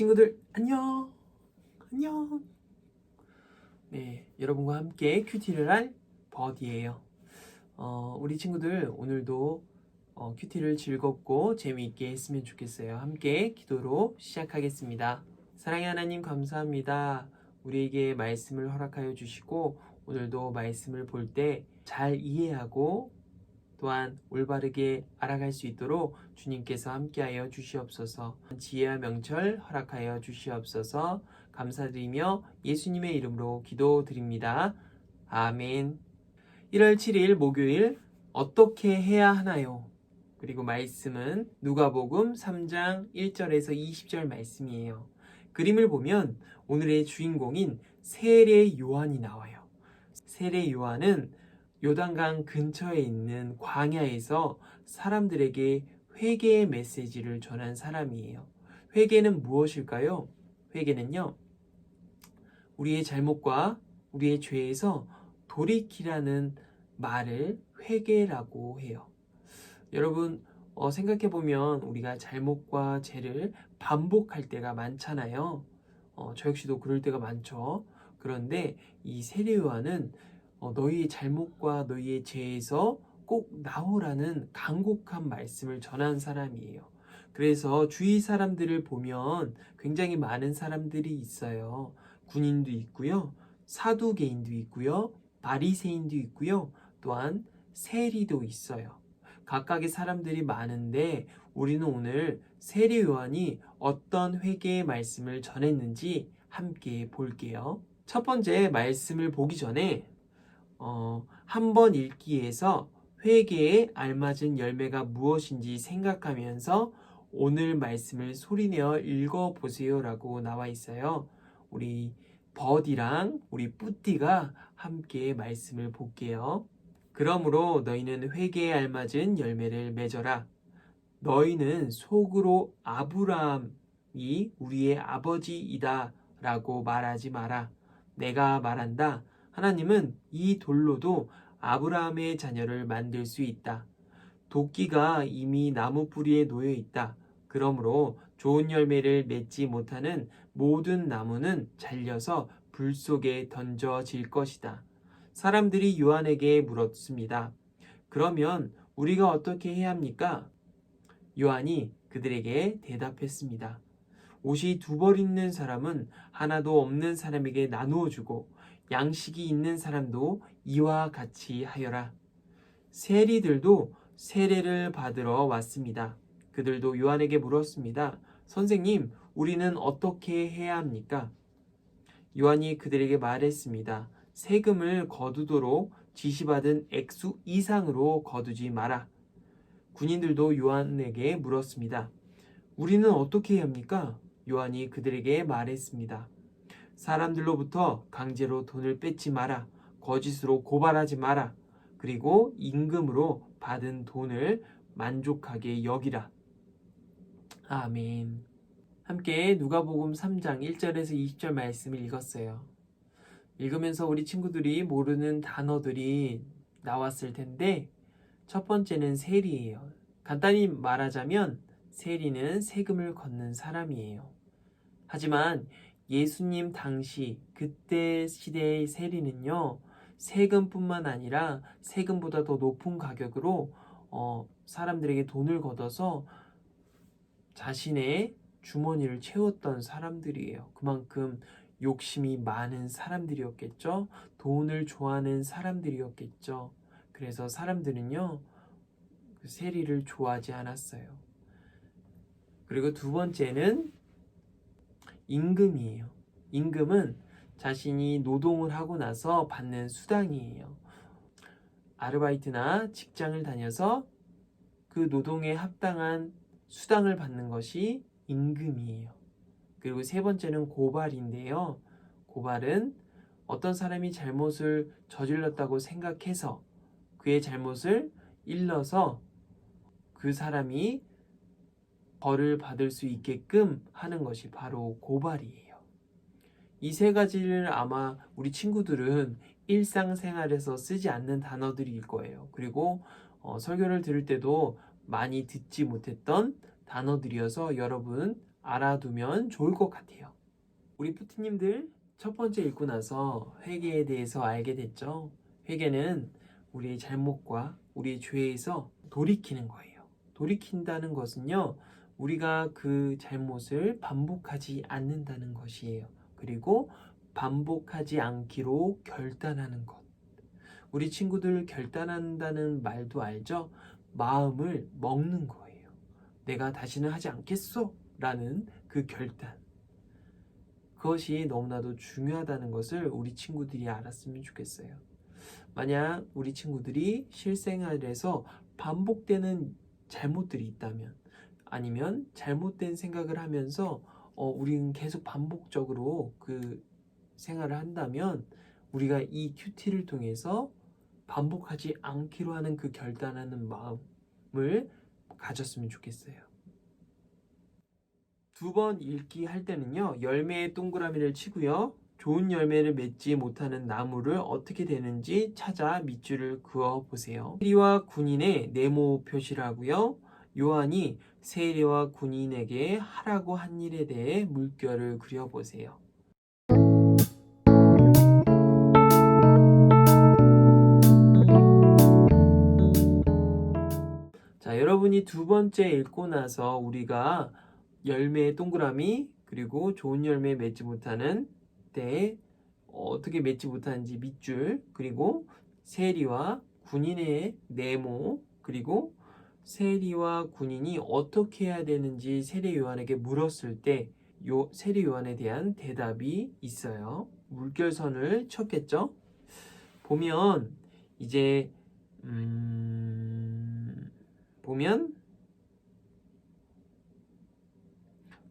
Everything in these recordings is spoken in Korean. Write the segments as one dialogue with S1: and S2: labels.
S1: 친구들 안녕. 안녕. 네 여러분과 함께 큐티를 할 버디예요. 어, 우리 친구들 오늘도 어, 큐티를 즐겁고 재미있게 했으면 좋겠어요. 함께 기도로 시작하겠습니다. 사랑의 하나님 감사합니다. 우리에게 말씀을 허락하여 주시고 오늘도 말씀을 볼 때 잘 이해하고 또한 올바르게 알아갈 수 있도록 주님께서 함께하여 주시옵소서 지혜와 명철 허락하여 주시옵소서 감사드리며 예수님의 이름으로 기도드립니다. 아멘 1월 7일 목요일 어떻게 해야 하나요? 그리고 말씀은 누가복음 3장 1절에서 20절 말씀이에요. 그림을 보면 오늘의 주인공인 세례 요한이 나와요. 세례 요한은 요단강 근처에 있는 광야에서 사람들에게 회개의 메시지를 전한 사람이에요. 회개는 무엇일까요? 회개는요, 우리의 잘못과 우리의 죄에서 돌이키라는 말을 회개라고 해요. 여러분, 어, 생각해보면 우리가 잘못과 죄를 반복할 때가 많잖아요. 어, 저 역시도 그럴 때가 많죠. 그런데 이 세례요한은 어, 너희의 잘못과 너희의 죄에서 꼭 나오라는 간곡한 말씀을 전한 사람이에요. 그래서 주위 사람들을 보면 굉장히 많은 사람들이 있어요. 군인도 있고요. 사두개인도 있고요. 바리새인도 있고요. 또한 세리도 있어요. 각각의 사람들이 많은데 우리는 오늘 세리 요한이 어떤 회개의 말씀을 전했는지 함께 볼게요. 첫 번째 말씀을 보기 전에 어, 한 번 읽기에서 회개에 알맞은 열매가 무엇인지 생각하면서 오늘 말씀을 소리내어 읽어보세요라고 나와 있어요. 우리 버디랑 우리 뿌띠가 함께 말씀을 볼게요. 그러므로 너희는 회개에 알맞은 열매를 맺어라. 너희는 속으로 아브라함이 우리의 아버지이다 라고 말하지 마라. 내가 말한다. 하나님은 이 돌로도 아브라함의 자녀를 만들 수 있다. 도끼가 이미 나무 뿌리에 놓여 있다. 그러므로 좋은 열매를 맺지 못하는 모든 나무는 잘려서 불 속에 던져질 것이다. 사람들이 요한에게 물었습니다. 그러면 우리가 어떻게 해야 합니까? 요한이 그들에게 대답했습니다. 옷이 두 벌 있는 사람은 하나도 없는 사람에게 나누어 주고 양식이 있는 사람도 이와 같이 하여라. 세리들도 세례를 받으러 왔습니다. 그들도 요한에게 물었습니다. 선생님, 우리는 어떻게 해야 합니까? 요한이 그들에게 말했습니다. 세금을 거두도록 지시받은 액수 이상으로 거두지 마라. 군인들도 요한에게 물었습니다. 우리는 어떻게 해야 합니까? 요한이 그들에게 말했습니다. 사람들로부터 강제로 돈을 뺏지 마라. 거짓으로 고발하지 마라. 그리고 임금으로 받은 돈을 만족하게 여기라. 아멘. 함께 누가복음 3장 1절에서 20절 말씀을 읽었어요. 읽으면서 우리 친구들이 모르는 단어들이 나왔을 텐데 첫 번째는 세리예요. 간단히 말하자면 세리는 세금을 걷는 사람이에요. 하지만 예수님 당시 그때 시대의 세리는요 세금뿐만 아니라 세금보다 더 높은 가격으로 어, 사람들에게 돈을 걷어서 자신의 주머니를 채웠던 사람들이에요. 그만큼 욕심이 많은 사람들이었겠죠. 돈을 좋아하는 사람들이었겠죠. 그래서 사람들은요 그 세리를 좋아하지 않았어요. 그리고 두 번째는 임금이에요. 임금은 자신이 노동을 하고 나서 받는 수당이에요. 아르바이트나 직장을 다녀서 그 노동에 합당한 수당을 받는 것이 임금이에요. 그리고 세 번째는 고발인데요. 고발은 어떤 사람이 잘못을 저질렀다고 생각해서 그의 잘못을 일러서 그 사람이 벌을 받을 수 있게끔 하는 것이 바로 고발이에요. 이 세 가지를 아마 우리 친구들은 일상생활에서 쓰지 않는 단어들일 거예요. 그리고 어, 설교를 들을 때도 많이 듣지 못했던 단어들이어서 여러분 알아두면 좋을 것 같아요. 우리 푸티님들 첫 번째 읽고 나서 회개에 대해서 알게 됐죠. 회개는 우리의 잘못과 우리의 죄에서 돌이키는 거예요. 돌이킨다는 것은요, 우리가 그 잘못을 반복하지 않는다는 것이에요. 그리고 반복하지 않기로 결단하는 것. 우리 친구들 결단한다는 말도 알죠? 마음을 먹는 거예요. 내가 다시는 하지 않겠어. 라는 그 결단. 그것이 너무나도 중요하다는 것을 우리 친구들이 알았으면 좋겠어요. 만약 우리 친구들이 실생활에서 반복되는 잘못들이 있다면, 아니면 잘못된 생각을 하면서 어, 우리는 계속 반복적으로 그 생활을 한다면 우리가 이 큐티를 통해서 반복하지 않기로 하는 그 결단하는 마음을 가졌으면 좋겠어요. 두 번 읽기 할 때는요, 열매의 동그라미를 치고요, 좋은 열매를 맺지 못하는 나무를 어떻게 되는지 찾아 밑줄을 그어 보세요. 세리와 군인의 네모 표시를 하고요. 요한이 세리와 군인에게 하라고 한 일에 대해 물결을 그려 보세요. 자, 여러분이 두 번째 읽고 나서 우리가 열매의 동그라미 그리고 좋은 열매 맺지 못하는 때 어떻게 맺지 못하는지 밑줄 그리고 세리와 군인의 네모 그리고 세리와 군인이 어떻게 해야 되는지 세례 요한에게 물었을 때 요 세례 요한에 대한 대답이 있어요. 물결선을 쳤겠죠? 보면 이제 음 보면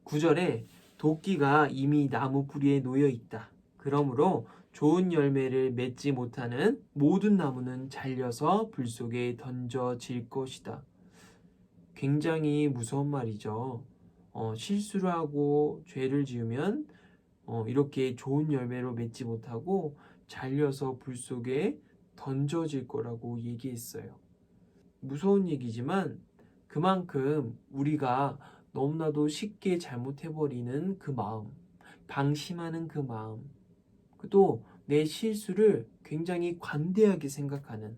S1: 구절에 도끼가 이미 나무 뿌리에 놓여 있다. 그러므로 좋은 열매를 맺지 못하는 모든 나무는 잘려서 불 속에 던져질 것이다. 굉장히 무서운 말이죠. 어, 실수를 하고 죄를 지으면 어, 이렇게 좋은 열매로 맺지 못하고 잘려서 불 속에 던져질 거라고 얘기했어요. 무서운 얘기지만 그만큼 우리가 너무나도 쉽게 잘못해버리는 그 마음, 방심하는 그 마음, 또 내 실수를 굉장히 관대하게 생각하는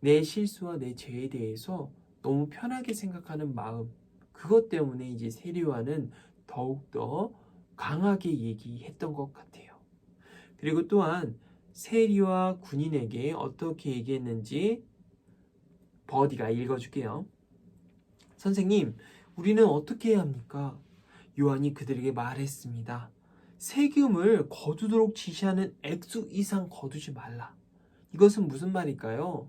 S1: 내 실수와 내 죄에 대해서 너무 편하게 생각하는 마음, 그것 때문에 이제 세리와는 더욱더 강하게 얘기했던 것 같아요. 그리고 또한 세리와 군인에게 어떻게 얘기했는지 버디가 읽어줄게요. 선생님, 우리는 어떻게 해야 합니까? 요한이 그들에게 말했습니다. 세금을 거두도록 지시하는 액수 이상 거두지 말라. 이것은 무슨 말일까요?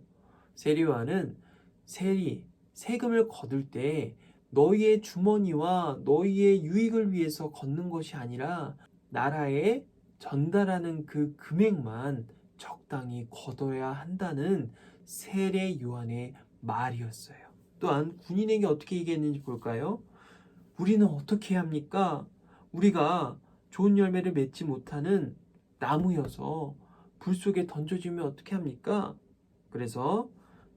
S1: 세리와는 세리, 세금을 거둘 때 너희의 주머니와 너희의 유익을 위해서 걷는 것이 아니라 나라에 전달하는 그 금액만 적당히 거둬야 한다는 세례 요한의 말이었어요. 또한 군인에게 어떻게 얘기했는지 볼까요? 우리는 어떻게 합니까? 우리가 좋은 열매를 맺지 못하는 나무여서 불 속에 던져지면 어떻게 합니까? 그래서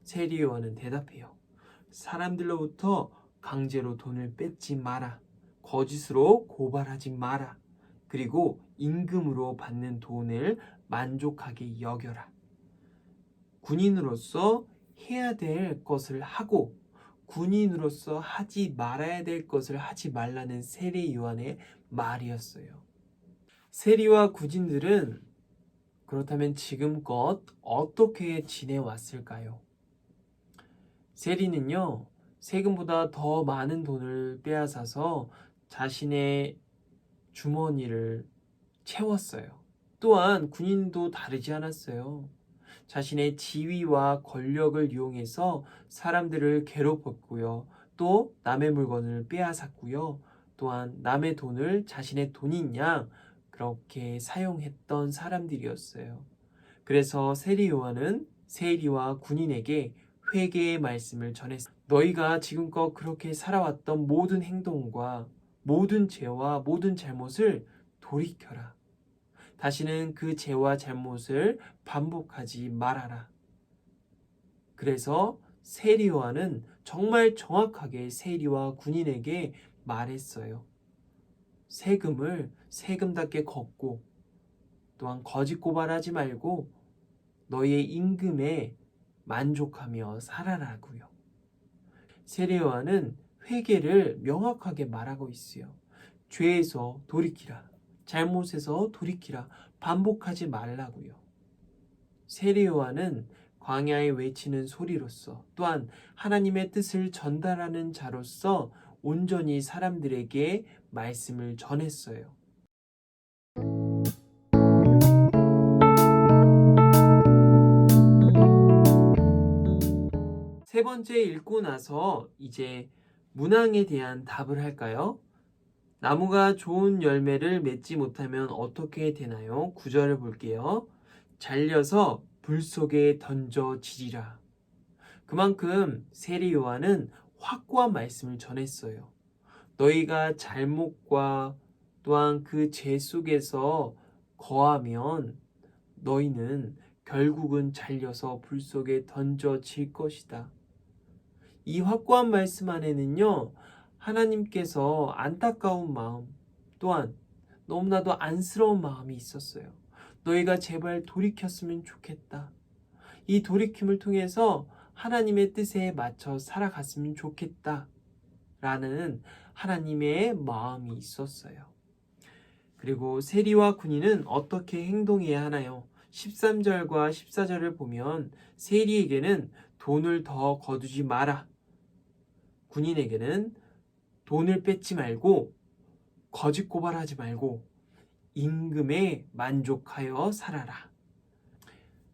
S1: 세리 요한은 대답해요. 사람들로부터 강제로 돈을 뺏지 마라. 거짓으로 고발하지 마라. 그리고 임금으로 받는 돈을 만족하게 여겨라. 군인으로서 해야 될 것을 하고 군인으로서 하지 말아야 될 것을 하지 말라는 세리 요한의 말이었어요. 세리와 구진들은 그렇다면 지금껏 어떻게 지내왔을까요? 세리는요, 세금보다 더 많은 돈을 빼앗아서 자신의 주머니를 채웠어요. 또한 군인도 다르지 않았어요. 자신의 지위와 권력을 이용해서 사람들을 괴롭혔고요. 또 남의 물건을 빼앗았고요. 또한 남의 돈을 자신의 돈인 양 그렇게 사용했던 사람들이었어요. 그래서 세리 요한은 세리와 군인에게 회개의 말씀을 전했습니다. 너희가 지금껏 그렇게 살아왔던 모든 행동과 모든 죄와 모든 잘못을 돌이켜라. 다시는 그 죄와 잘못을 반복하지 말아라. 그래서 세리와는 정말 정확하게 세리와 군인에게 말했어요. 세금을 세금답게 걷고 또한 거짓 고발하지 말고 너희의 임금에 만족하며 살아라고요. 세례요한은 회개를 명확하게 말하고 있어요. 죄에서 돌이키라. 잘못에서 돌이키라. 반복하지 말라고요. 세례요한은 광야에 외치는 소리로서 또한 하나님의 뜻을 전달하는 자로서 온전히 사람들에게 말씀을 전했어요. 세 번째 읽고 나서 이제 문항에 대한 답을 할까요? 나무가 좋은 열매를 맺지 못하면 어떻게 되나요? 구절을 볼게요. 잘려서 불 속에 던져지리라. 그만큼 세리 요한은 확고한 말씀을 전했어요. 너희가 잘못과 또한 그 죄 속에서 거하면 너희는 결국은 잘려서 불 속에 던져질 것이다. 이 확고한 말씀 안에는요, 하나님께서 안타까운 마음, 또한 너무나도 안쓰러운 마음이 있었어요. 너희가 제발 돌이켰으면 좋겠다. 이 돌이킴을 통해서 하나님의 뜻에 맞춰 살아갔으면 좋겠다. 라는 하나님의 마음이 있었어요. 그리고 세리와 군인은 어떻게 행동해야 하나요? 13절과 14절을 보면 세리에게는 돈을 더 거두지 마라. 군인에게는 돈을 뺏지 말고 거짓 고발하지 말고 임금에 만족하여 살아라.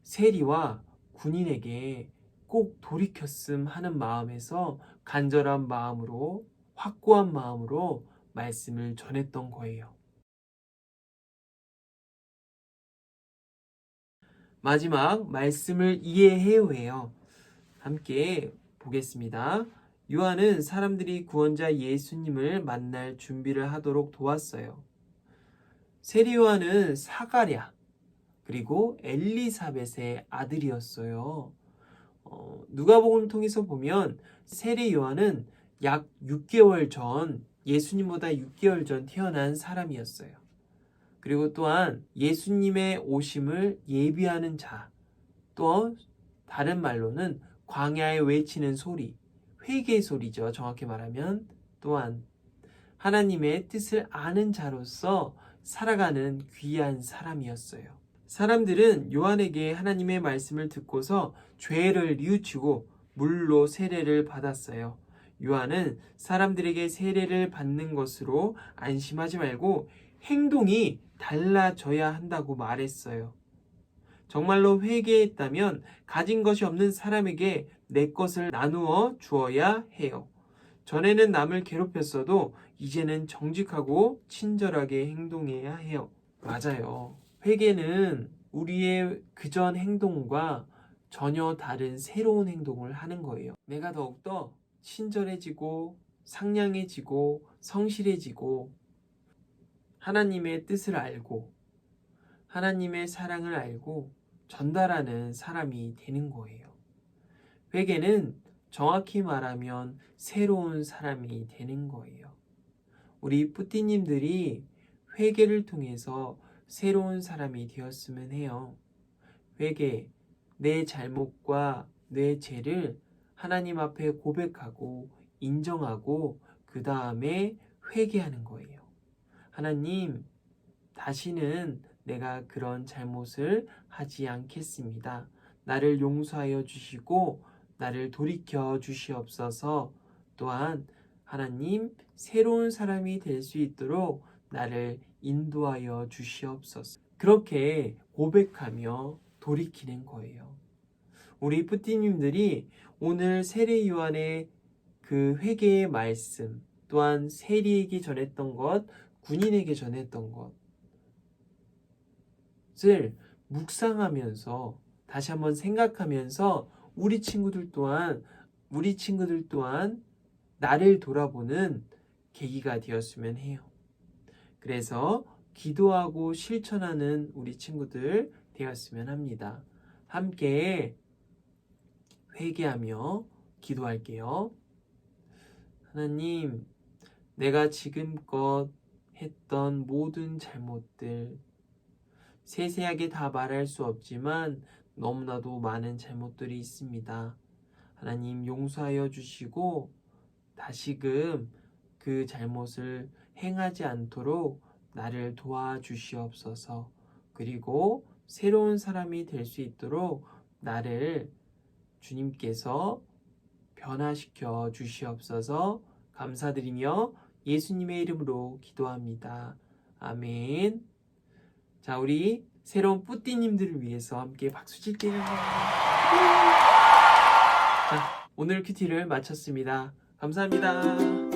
S1: 세리와 군인에게 꼭 돌이켰음 하는 마음에서 간절한 마음으로 확고한 마음으로 말씀을 전했던 거예요. 마지막 말씀을 이해해요 해요. 함께 보겠습니다. 요한은 사람들이 구원자 예수님을 만날 준비를 하도록 도왔어요. 세리 요한은 사가랴 그리고 엘리사벳의 아들이었어요. 어, 누가복음을 통해서 보면 세리 요한은 약 6개월 전 예수님보다 6개월 전 태어난 사람이었어요. 그리고 또한 예수님의 오심을 예비하는 자, 또 다른 말로는 광야에 외치는 소리, 회개의 소리죠. 정확히 말하면 또한 하나님의 뜻을 아는 자로서 살아가는 귀한 사람이었어요. 사람들은 요한에게 하나님의 말씀을 듣고서 죄를 뉘우치고 물로 세례를 받았어요. 요한은 사람들에게 세례를 받는 것으로 안심하지 말고 행동이 달라져야 한다고 말했어요. 정말로 회개했다면 가진 것이 없는 사람에게 내 것을 나누어 주어야 해요. 전에는 남을 괴롭혔어도 이제는 정직하고 친절하게 행동해야 해요. 맞아요. 회개는 우리의 그전 행동과 전혀 다른 새로운 행동을 하는 거예요. 내가 더욱더 친절해지고 상냥해지고 성실해지고 하나님의 뜻을 알고 하나님의 사랑을 알고 전달하는 사람이 되는 거예요. 회개는 정확히 말하면 새로운 사람이 되는 거예요. 우리 뿌띠님들이 회개를 통해서 새로운 사람이 되었으면 해요. 회개, 내 잘못과 내 죄를 하나님 앞에 고백하고 인정하고 그 다음에 회개하는 거예요. 하나님, 다시는 내가 그런 잘못을 하지 않겠습니다. 나를 용서하여 주시고 나를 돌이켜 주시옵소서. 또한 하나님 새로운 사람이 될 수 있도록 나를 인도하여 주시옵소서. 그렇게 고백하며 돌이키는 거예요. 우리 뿌띠님들이 오늘 세례 요한의 그 회개의 말씀, 또한 세리에게 전했던 것, 군인에게 전했던 것을 묵상하면서 다시 한번 생각하면서 우리 친구들 또한 우리 친구들 또한 나를 돌아보는 계기가 되었으면 해요. 그래서 기도하고 실천하는 우리 친구들 되었으면 합니다. 함께 회개하며 기도할게요. 하나님, 내가 지금껏 했던 모든 잘못들, 세세하게 다 말할 수 없지만 너무나도 많은 잘못들이 있습니다. 하나님 용서하여 주시고 다시금 그 잘못을 행하지 않도록 나를 도와주시옵소서. 그리고 새로운 사람이 될 수 있도록 나를 주님께서 변화시켜 주시옵소서. 감사드리며 예수님의 이름으로 기도합니다. 아멘. 자, 우리 새로운 뿌띠님들을 위해서 함께 박수 칠게요. 자, 오늘 큐티를 마쳤습니다. 감사합니다.